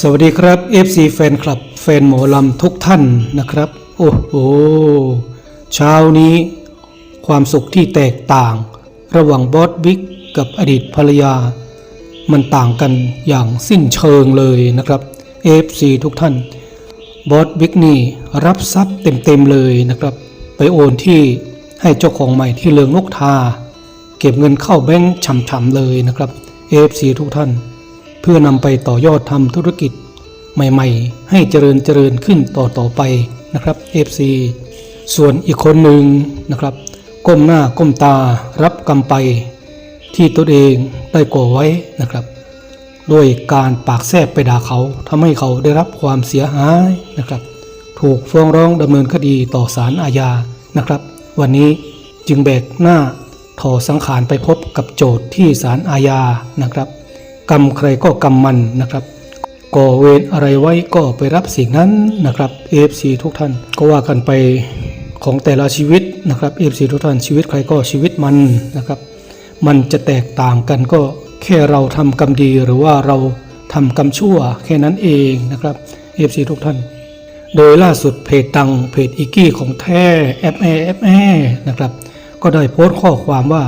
สวัสดีครับ FC แฟนคลับแฟนหมอลำทุกท่านนะครับ โอ้โหเช้านี้ ความสุขที่แตกต่าง ระหว่างบอสบิ๊กกับอดีตภรรยา มันต่างกันอย่างสิ้นเชิงเลยนะครับ FC ทุกท่าน บอสบิ๊กนี่รับทรัพย์เต็มๆเลยนะครับ ไปโอนที่ให้เจ้าของใหม่ที่เลืองนกทา เก็บเงินเข้าแบงค์ฉ่ำๆเลยนะครับ FC ทุกท่าน พื่อนำไปต่อยอดทำธุรกิจใหม่ ๆ ให้เจริญเจริญขึ้นต่อต่อไปนะครับ FC ส่วนอีกคนหนึ่งนะครับ ก้มหน้าก้มตารับกรรมไป ที่ตนเองได้ก่อไว้นะครับด้วยการปากแซบไปด่าเขาทำให้เขาได้รับความเสียหายนะครับ ถูกฟ้องร้องดำเนินคดีต่อศาลอาญานะครับ วันนี้จึงแบกหน้าถอสังขารไปพบกับโจทย์ที่ศาลอาญานะครับ กรรมใครก็กรรมมันนะครับก่อเวรอะไรไว้ก็ไปรับสิ่งนั้นนะครับ AFC ทุกท่านก็ว่ากันไปของแต่ละชีวิตนะครับ AFC ทุกท่านชีวิตใครก็ชีวิตมันนะครับ มันจะแตกต่างกันก็แค่เราทำกรรมดีหรือว่าเราทำกรรมชั่วแค่นั้นเองนะครับ AFC ทุกท่าน โดยล่าสุดเพจดังเพจอีกี้ของแท้แอปแอแอปแอนะครับก็ได้โพสต์ข้อความว่า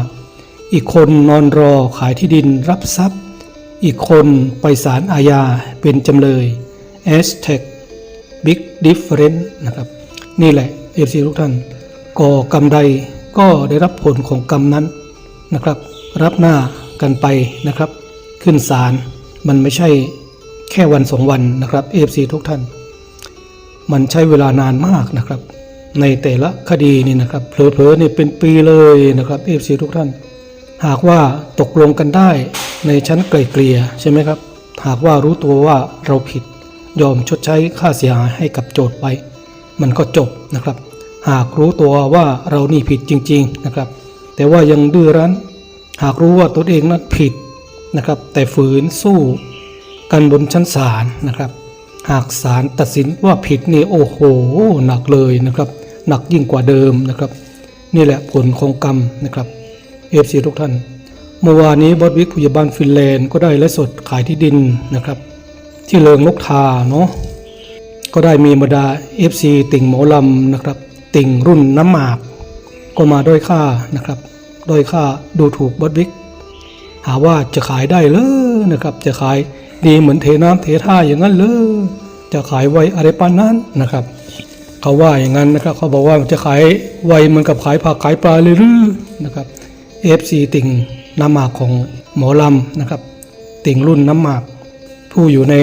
อีกคนนอนรอขายที่ดินรับทรัพย์ อีกคนไปศาลอาญาเป็นจำเลย Hashtag Big Difference นะครับ นี่แหละเอฟซีทุกท่านก่อกรรมใดก็ได้รับผลของกรรมนั้นนะครับ รับหน้ากันไปนะครับ ขึ้นศาลมันไม่ใช่แค่วันสองวันนะครับเอฟซีทุกท่าน มันใช้เวลานานมากนะครับ ในแต่ละคดีนี่นะครับเผลอๆนี่เป็นปีเลยนะครับเอฟซีทุกท่าน หากว่าตกลงกันได้ ในชั้นไกลเกลี่ยใช่ไหมครับ หากว่ารู้ตัวว่าเราผิด ยอมชดใช้ค่าเสียหายให้กับโจทย์ไป มันก็จบนะครับ หากรู้ตัวว่าเรานี่ผิดจริง ๆนะครับ แต่ว่ายังดื้อรั้น หากรู้ว่าตนเองนั้นผิดนะครับ แต่ฝืนสู้กันบนชั้นศาลนะครับ หากศาลตัดสินว่าผิดนี่โอ้โหหนักเลยนะครับ หนักยิ่งกว่าเดิมนะครับ นี่แหละผลของกรรมนะครับเอฟซีทุกท่าน เมื่อวานนี้บอสวิกผู้ใหญ่บ้านฟินแลนด์ก็ได้ไลฟ์สดขายที่ดินนะครับ ที่เลิงนกทาเนาะก็ได้มีบรรดา FC ติ่งหมอลำนะครับ ติ่งรุ่นน้ำหมาก ก็มาด้อยค่านะครับด้อยค่าดูถูกบอสวิกหาว่าจะขายได้เลยนะครับ จะขายดีเหมือนเทน้ำเทท่าอย่างนั้นเลยจะขายไวอะไรปานนั้นนะครับ เขาว่าอย่างนั้นนะครับ เขาบอกว่าจะขายไวเหมือนกับขายผักขายปลาเลยหรือนะครับ FC ติ่ง น้ำหมากของหมอลำนะครับ ติ่งรุ่นน้ำหมาก ผู้อยู่ใน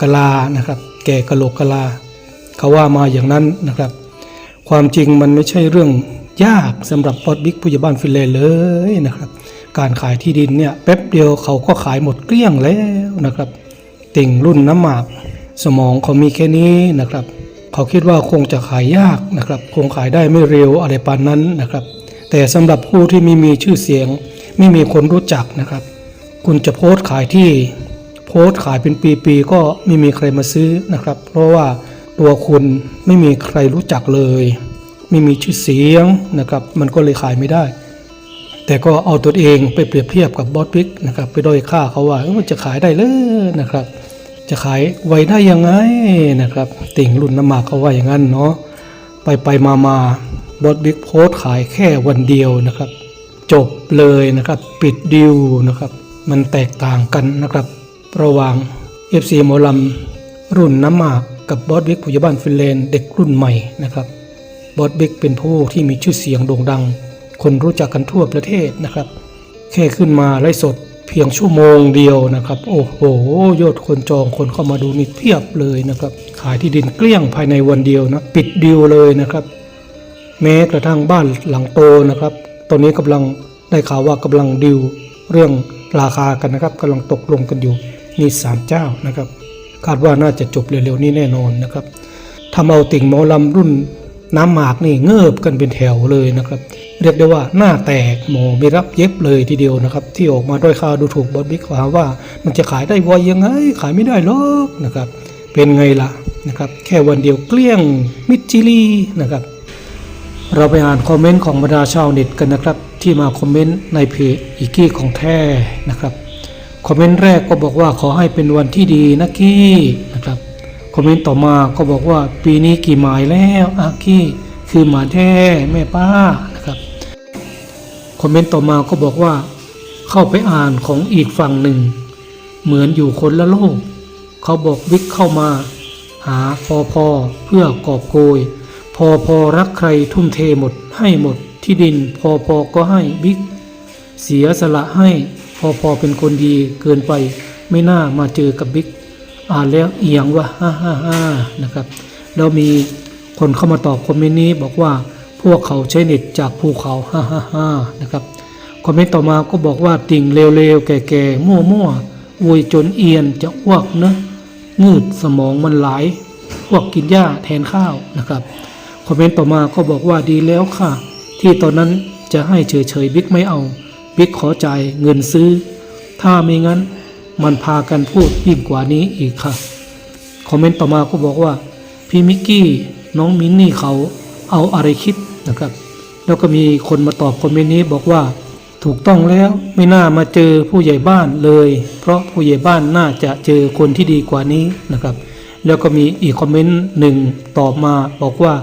กะลานะครับ แก่กะโหลกกะลา เขาว่ามาอย่างนั้นนะครับ ความจริงมันไม่ใช่เรื่องยากสำหรับปอดบิ๊กผู้ใหญ่บ้านฟินแลนด์เลยนะครับ การขายที่ดินเนี่ยแป๊บเดียวเขาก็ขายหมดเกลี้ยงแล้วนะครับ ติ่งรุ่นน้ำหมาก สมองเขามีแค่นี้นะครับ เขาคิดว่าคงจะขายยากนะครับ คงขายได้ไม่เร็วอะไรปานนั้นนะครับ แต่สำหรับผู้ที่ไม่มีชื่อเสียง ไม่มีคนรู้จักนะครับ คุณจะโพสต์ขายที่โพสต์ขายเป็นปีๆก็ไม่มีใครมาซื้อนะครับ เพราะว่าตัวคุณไม่มีใครรู้จักเลย ไม่มีชื่อเสียงนะครับ มันก็เลยขายไม่ได้ แต่ก็เอาตัวเองไปเปรียบเทียบกับบอสบิ๊กนะครับ ไปด้อยค่าเขาว่ามันจะขายได้เลยนะครับ จะขายไวได้ยังไงนะครับ ติ่งรุ่นน้ำหมากเขาว่าอย่างนั้นเนาะไปไปมามาบอสบิ๊กโพสต์ขายแค่วันเดียวนะครับ จบเลยนะครับ ปิดดิวนะครับ มันแตกต่างกันนะครับ ระหว่าง FC หมอลำรุ่นน้ำหมากกับบอสบิ๊กผู้ใหญ่บ้านฟินแลนด์เด็กรุ่นใหม่นะครับบอสบิ๊กเป็นผู้ที่มีชื่อเสียงโด่งดัง คนรู้จักกันทั่วประเทศนะครับ แค่ขึ้นมาไลฟ์สดเพียงชั่วโมงเดียวนะครับ โอ้โหยอดคนจองคนเข้ามาดูนี่เพียบเลยนะครับ ขายที่ดินเกลี้ยงภายในวันเดียวนะ ปิดดิวเลยนะครับ แม้กระทั่งบ้านหลังโตนะครับ ตอนนี้กำลังได้ข่าวว่ากำลังดิวเรื่องราคากันนะครับกำลังตกลงกันอยู่มีสามเจ้านะครับ คาดว่าน่าจะจบเร็วๆนี้แน่นอนนะครับทำเอาติ่งหมอลำรุ่นน้ำหมากนี่เงิบกันเป็นแถวเลยนะครับ เรียกได้ว่าหน้าแตกหมอไม่รับเย็บเลยทีเดียวนะครับ ที่ออกมาด้อยค่าดูถูกบอสบิ๊กหาว่ามันจะขายได้ไวยังไงขายไม่ได้หรอกนะครับ เป็นไงล่ะนะครับ แค่วันเดียวเกลี้ยงมิจิลีนะครับ เราไปอ่านคอมเมนต์ของบรรดาชาวเน็ตกันนะครับ ที่มาคอมเมนต์ในเพจอีกี้ของแท้นะครับคอมเมนต์แรกก็บอกว่าขอให้เป็นวันที่ดีนะกี้นะครับคอมเมนต์ต่อมาก็บอกว่าปีนี้กี่หมายแล้วอากี้คือหมาแท้แม่ป้านะครับคอมเมนต์ต่อมาก็บอกว่า เข้าไปอ่านของอีกฝั่งหนึ่ง เหมือนอยู่คนละโลก เขาบอกวิกเข้ามา หาพอพอเพื่อกอบโกย พอพอรักใครทุ่มเทหมดให้หมดที่ดินพอพอก็ให้บิ๊ก เสียสละให้ พอพอเป็นคนดีเกินไป ไม่น่ามาเจอกับบิ๊กอ่านแล้วเอียงว่าฮ่าฮ่าฮ่านะครับแล้วมีคนเข้ามาตอบคอมเมนต์นี้บอกว่าพวกเขาใช้เน็ตจากภูเขาฮ่าฮ่าฮ่านะครับคอมเมนต์ต่อมาก็บอกว่าติ่งเร็วๆ แก่ๆมั่วๆอวยจนเอียนจะอ้วกเนอะงืดสมองมันไหลพวกกินหญ้าแทนข้าวนะครับ คอมเมนต์ต่อมาก็บอกว่าดีแล้วค่ะ ที่ตอนนั้นจะให้เฉยๆบิ๊กไม่เอา บิ๊กขอจ่ายเงินซื้อ ถ้าไม่งั้นมันพากันพูดยิ่งกว่านี้อีกค่ะ คอมเมนต์ต่อมาก็บอกว่า พี่มิกกี้น้องมินนี่เขาเอาอะไรคิดนะครับ แล้วก็มีคนมาตอบคอมเมนต์นี้บอกว่าถูกต้องแล้วไม่น่ามาเจอผู้ใหญ่บ้านเลย เพราะผู้ใหญ่บ้านน่าจะเจอคนที่ดีกว่านี้นะครับ แล้วก็มีอีกคอมเมนต์หนึ่งตอบมาบอกว่า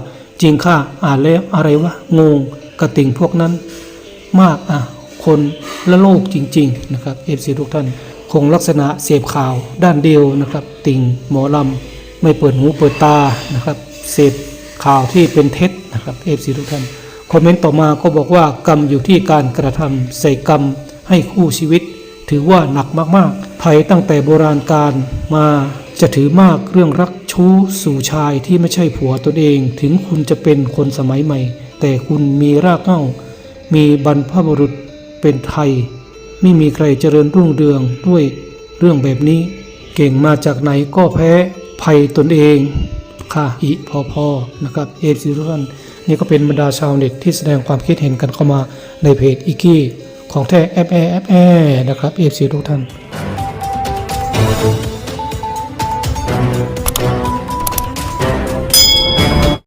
จริงค่ะอ่านแล้วอะไรวะงงกระติ่งพวกนั้นมากอะคนละโลกจริง ๆ นะครับเอฟซีทุกท่าน คงลักษณะเสพข่าวด้านเดียวนะครับ ติ่งหมอลำไม่เปิดหูเปิดตานะครับเสพข่าวที่เป็นเท็จนะครับเอฟซีทุกท่านคอมเมนต์ต่อมาก็บอกว่ากรรมอยู่ที่การกระทำใส่กรรมให้คู่ชีวิต ถือว่าหนักมากๆไทยตั้งแต่โบราณการมาจะถือมากเรื่องรัก ชู้สู่ชายที่ไม่ใช่ผัวตนเอง ถึงคุณจะเป็นคนสมัยใหม่ แต่คุณมีรากเหง้า มีบรรพบุรุษเป็นไทย ไม่มีใครเจริญรุ่งเรืองด้วยเรื่องแบบนี้ เก่งมาจากไหนก็แพ้ภัยตนเองค่ะอีพอพอนะครับเอซีทุท่านนี่ก็เป็นบรรดาชาวเน็ตที่แสดงความคิดเห็นกันเข้ามาในเพจอีกี้ของแท้แอปแอแอปแอนะครับเอฟซีทุกท่าน